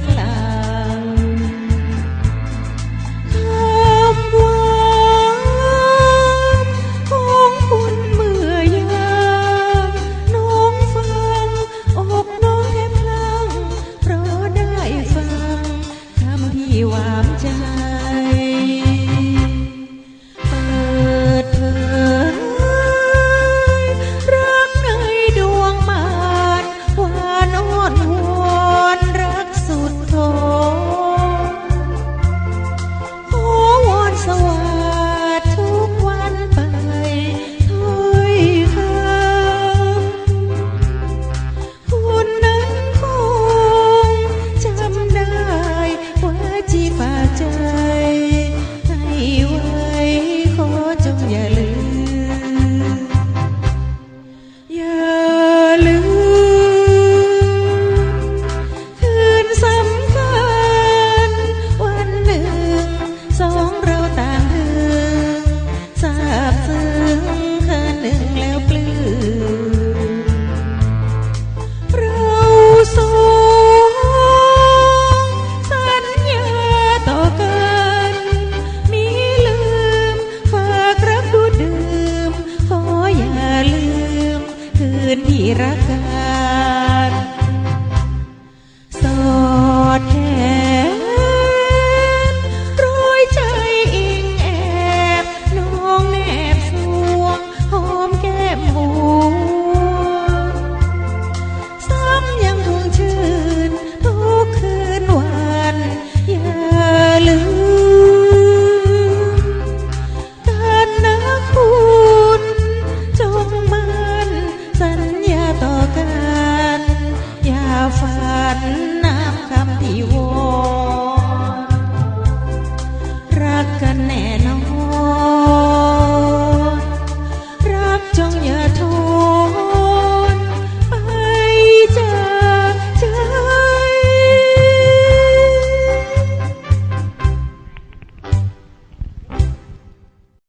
ดลางคำหวานของคุณเมื่อยามน้องฟังอกน้องแทบพลังเพราะได้ฟังคำที่หวานใจ น